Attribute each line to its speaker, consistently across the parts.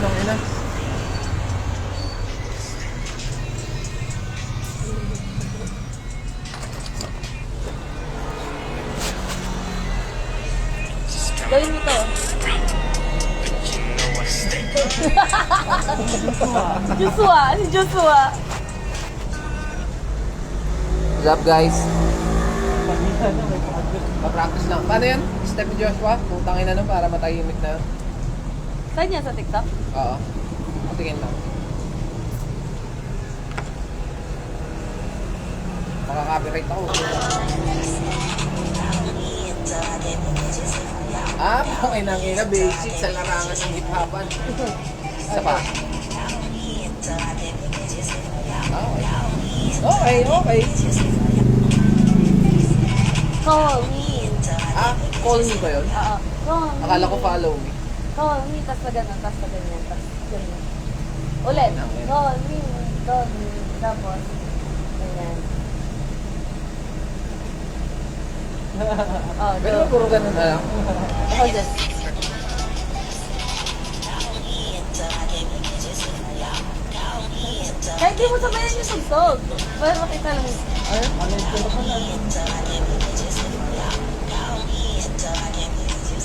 Speaker 1: ng ina. Gawin mo to. Joshua, si Joshua.
Speaker 2: What's up guys? Pa-practice lang. Paano yan? Step ni Joshua? Putang ina nun para matahimik na yun.
Speaker 1: Saan yan sa TikTok?
Speaker 2: Oo. Patingin lang. Makaka-copyright ako. Ah, okay nang ina. Basic sa larangan ng hip-hopan. Isa pa. Okay, okay. okay.
Speaker 1: Call me.
Speaker 2: Ah, call me ba yun?
Speaker 1: Oo. Call me.
Speaker 2: Akala ko follow me.
Speaker 1: Call me, tas na ganun, tas na ganyan, tas ganyan. Ulit. Me, call me, tapos, ganyan. Oh,
Speaker 2: Pero
Speaker 1: go.
Speaker 2: puro ganun na lang.
Speaker 1: Hold it. Kahit di mo sabayan yung tugtog. Pero makita lang.
Speaker 2: Ayun, ano yung ka na?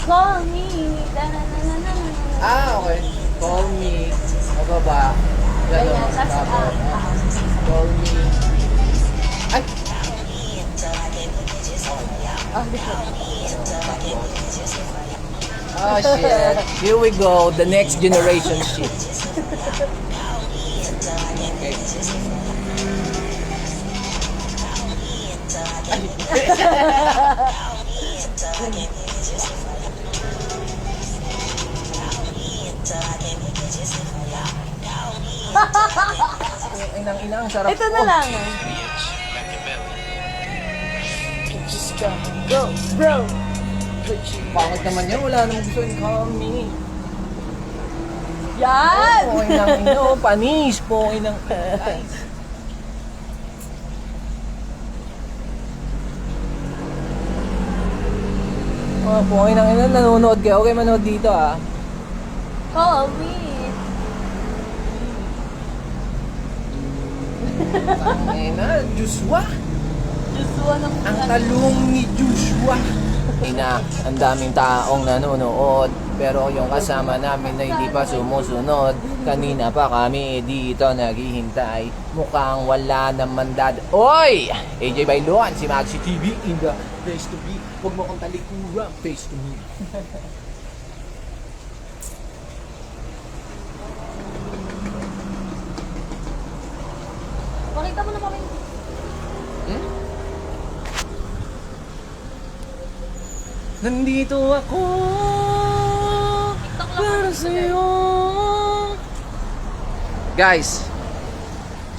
Speaker 1: Call me.
Speaker 2: Ah, okay. Call me. Mababa. Gano'n.
Speaker 1: Ganyan,
Speaker 2: Tapos,
Speaker 1: ah.
Speaker 2: Call me. Ay!
Speaker 1: Oh, di ko.
Speaker 2: Oh, shit. Here we go. The next generation shit. Okay. Ay, nang ina, ang sarap.
Speaker 1: Ito na
Speaker 2: Oh.
Speaker 1: lang. Go, bro.
Speaker 2: Pangit naman yan. Wala namang gusto yung call me.
Speaker 1: Yan!
Speaker 2: Poking ng ino. Panis. Poking ng guys. Oh, poking ng ino. Nanonood kayo. Okay, manood dito ah.
Speaker 1: Call me.
Speaker 2: Ina, Joshua.
Speaker 1: Joshua ng
Speaker 2: Ang talong ni Joshua. Ina, ang daming taong nanonood. Pero yung kasama namin na hindi pa sumusunod. Kanina pa kami dito naghihintay. Mukhang wala naman dad. Oy! AJ Bailuan, si Maxi TV in the place to be. Huwag mo kong talikuran, face to me.
Speaker 1: Pakita mo na kami.
Speaker 2: Hmm? Nandito ako para sa'yo. Guys,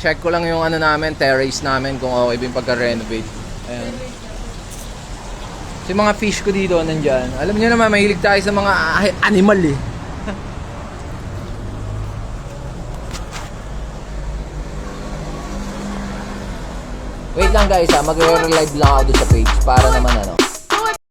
Speaker 2: check ko lang yung ano namin, terrace namin kung okay ba yung pagka-renovate. Ayan. So, yung mga fish ko dito nandyan. Alam niyo naman, mahilig tayo sa mga animal eh. Wait lang guys ha, mag-re-live lang ako doon sa page para naman ano.